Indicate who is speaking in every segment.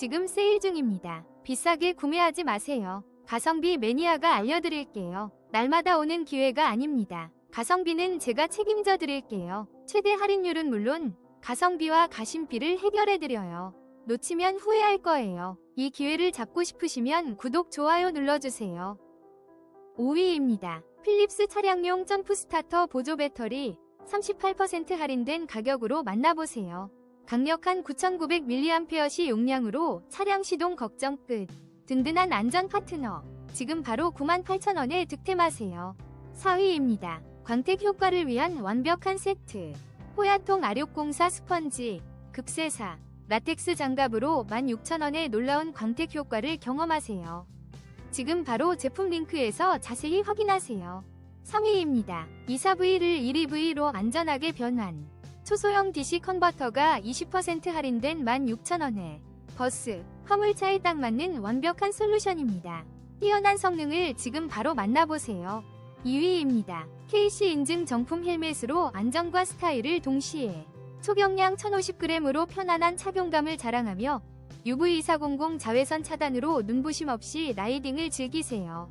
Speaker 1: 지금 세일 중입니다. 비싸게 구매하지 마세요. 가성비 매니아가 알려드릴게요. 날마다 오는 기회가 아닙니다. 가성비는 제가 책임져 드릴게요. 최대 할인율은 물론 가성비와 가심비를 해결해 드려요. 놓치면 후회할 거예요. 이 기회를 잡고 싶으시면 구독, 좋아요 눌러주세요. 5위입니다. 필립스 차량용 점프 스타터 보조 배터리 38% 할인된 가격으로 만나보세요. 강력한 9900mAh 용량으로 차량 시동 걱정 끝. 든든한 안전 파트너. 지금 바로 98,000원에 득템하세요. 4위입니다. 광택 효과를 위한 완벽한 세트. 호야통 아력공사 스펀지, 급세사, 라텍스 장갑으로 16,000원의 놀라운 광택 효과를 경험하세요. 지금 바로 제품 링크에서 자세히 확인하세요. 3위입니다. 24V를 1EV로 안전하게 변환. 초소형 DC 컨버터가 20% 할인된 16,000원에 버스, 화물차에 딱 맞는 완벽한 솔루션입니다. 뛰어난 성능을 지금 바로 만나보세요. 2위입니다. KC 인증 정품 헬멧으로 안정과 스타일을 동시에 초경량 1050g으로 편안한 착용감을 자랑하며 UV400 자외선 차단으로 눈부심 없이 라이딩을 즐기세요.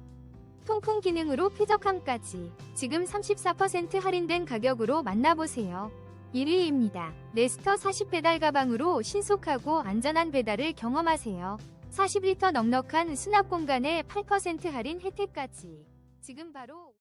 Speaker 1: 통풍 기능으로 쾌적함까지 지금 34% 할인된 가격으로 만나보세요. 1위입니다. 레스터 40배달 가방으로 신속하고 안전한 배달을 경험하세요. 40리터 넉넉한 수납 공간에 8% 할인 혜택까지. 지금 바로